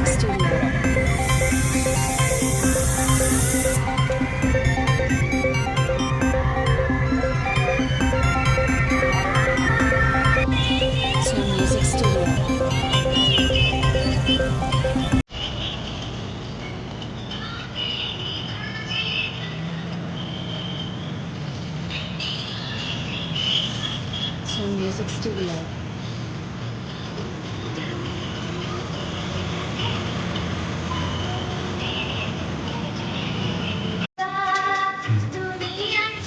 Music Studio. Music Studio.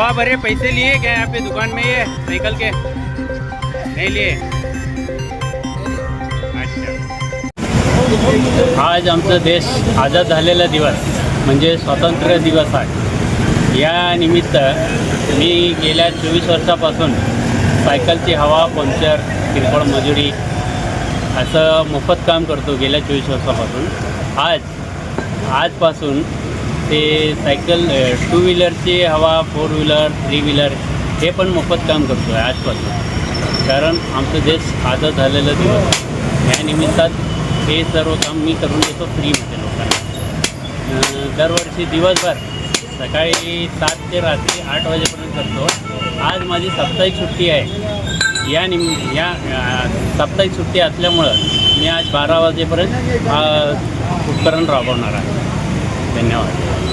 हवा भरे पैसे लिए क्या यहाँ पे दुकान में ये साइकिल के? नहीं लिए। अच्छा। आज आमचा देश आझाद झालेला दिवस म्हणजे स्वातंत्र्य दिवस आहे. या निमित्त मी गेल्या चोवीस वर्षापासून सायकलची हवा पंक्चर किरकोळ मजुरी असं मोफत काम करतो गेल्या चोवीस वर्षापासून. आज आजपासून ते सायकल टू व्हीलरची हवा फोर व्हीलर थ्री व्हीलर हे पण मोफत काम करतो आहे आजपासून. कारण आमचं देश आझाद झालेलं दिवस या निमित्तात हे सर्व काम मी करून देतो फ्रीमध्ये लोकांना. दरवर्षी दिवसभर सकाळी सात ते रात्री आठ वाजेपर्यंत करतो. आज माझी साप्ताहिक सुट्टी आहे. या निम या साप्ताहिक सुट्टी असल्यामुळं मी आज बारा वाजेपर्यंत उपकरण राबवणार आहे. धन्यवाद